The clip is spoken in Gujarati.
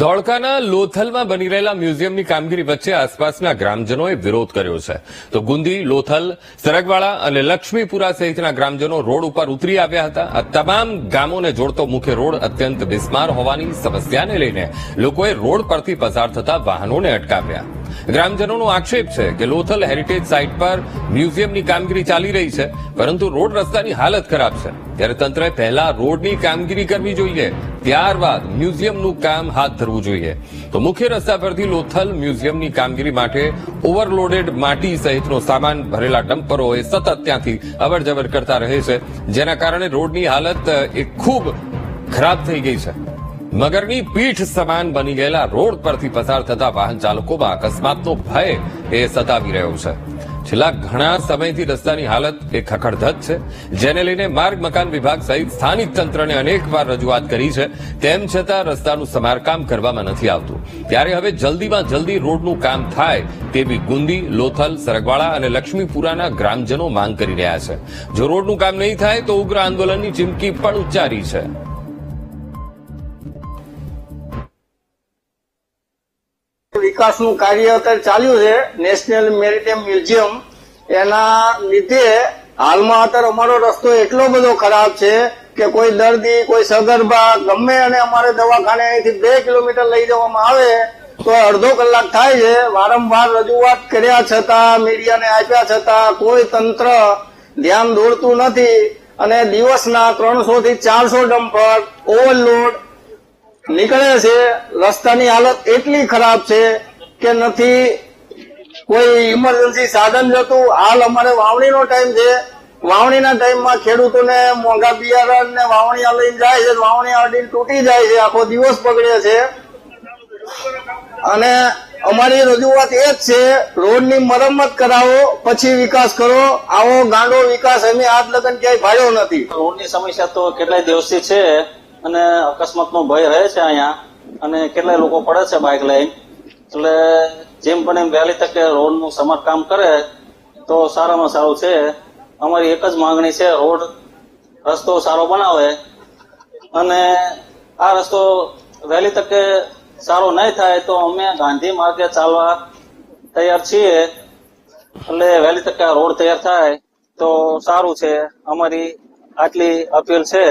ધોળકાના લોથલમાં બની રહેલા મ્યુઝિયમની કામગીરી વચ્ચે આસપાસના ગ્રામજનોએ વિરોધ કર્યો છે. તો ગુંદી, લોથલ, સરગવાળા અને લક્ષ્મીપુરા સહિતના ગ્રામજનો રોડ ઉપર ઉતરી આવ્યા હતા. આ તમામ ગામોને જોડતો મુખ્ય રોડ અત્યંત બિસ્માર હોવાની સમસ્યાને લઈને લોકોએ રોડ પરથી પસાર થતા વાહનોને અટકાવ્યા. ગ્રામજનોનો આક્ષેપ છે કે લોથલ હેરિટેજ સાઇટ પર મ્યુઝિયમની કામગીરી ચાલી રહી છે, પરંતુ રોડ રસ્તાની હાલત ખરાબ છે. ત્યારે તંત્રએ પહેલા રોડની કામગીરી કરવી જોઈએ. ત્યારબાદ મ્યુઝિયમનું કામ હાથ ધરવું જોઈએ. તો મુખ્ય રસ્તા પરથી લોથલ મ્યુઝિયમની કામગીરી માટે ઓવરલોડેડ માટી સહિતનો સામાન ભરેલા ડમ્પરોએ સતત ત્યાંથી અવરજવર કરતા રહે છે, જેના કારણે રોડની હાલત એ ખૂબ ખરાબ થઈ ગઈ છે. મગરની પીઠ સમાન બની ગયેલા રોડ પરથી પસાર થતા વાહન ચાલકોમાં અકસ્માતનો ભય એ સતાવી રહ્યો છે. છેલ્લા ઘણા સમયથી રસ્તાની હાલત એ ખખડધજ છે. જેને લઈને માર્ગ મકાન વિભાગ સહિત સ્થાનિક તંત્રને અનેકવાર રજૂઆત કરી છે. તેમ છતાં રસ્તાનું સમારકામ કરવામાં નથી આવતું. ત્યારે હવે જલ્દીમાં જલ્દી રોડનું કામ થાય તેવી ગુંદી, લોથલ, સરગવાળા અને લક્ષ્મીપુરાના ગ્રામજનો માંગ કરી રહ્યા છે. જો રોડનું કામ નહીં થાય તો ઉગ્ર આંદોલનની ચીમકી પણ ઉચ્ચારી છે. વિકાસનું કાર્ય અત્યારે ચાલ્યું છે. નેશનલ મેરીટેમ મ્યુઝિયમ એના લીધે હાલમાં અત્યારે અમારો રસ્તો એટલો બધો ખરાબ છે કે કોઈ દર્દી, કોઈ સગર્ભા ગમે અને અમારે દવાખાને અહીંથી બે કિલોમીટર લઈ જવામાં આવે તો અડધો કલાક થાય છે. વારંવાર રજૂઆત કર્યા છતાં, મીડિયાને આપ્યા છતાં કોઈ તંત્ર ધ્યાન દોરતું નથી. અને દિવસના ત્રણસો થી ચારસો ડમ્પર, ઓવરલોડ નીકળે છે, રસ્તાની હાલત એટલી ખરાબ છે કે નથી કોઈ ઇમરજન્સી સાધન જતું. હાલ અમારે વાવણીનો ટાઈમ છે. વાવણીના ટાઈમમાં ખેડૂતોને મોંઘા બિયારણ ને વાવણી લઈને જાય છે. વાવણી અડીને તૂટી જાય છે. આખો દિવસ બગડે છે. અને અમારી રજૂઆત એ જ છે, રોડની મરમ્મત કરાવો, પછી વિકાસ કરો. આવો ગાંડો વિકાસ અમે આજ લગન ક્યાંય ભાડ્યો નથી. રોડની સમસ્યા તો કેટલાય દિવસથી છે. અને અકસ્માતનો ભય રહે છે અહીંયા. અને કેટલાય લોકો પડે છે બાઇક લઈને. એટલે જેમ પણ એમ વહેલી તકે રોડનું સમારકામ કરે, તો સારામાં સારું છે. અમારી એક જ માંગણી છે, રોડ રસ્તો સારો બનાવે. અને આ રસ્તો વહેલી તકે સારો નહીં થાય, તો અમે ગાંધી માર્ગે ચાલવા તૈયાર છીએ. એટલે વહેલી તકે રોડ તૈયાર થાય, તો સારું છે. અમારી આટલી અપીલ છે.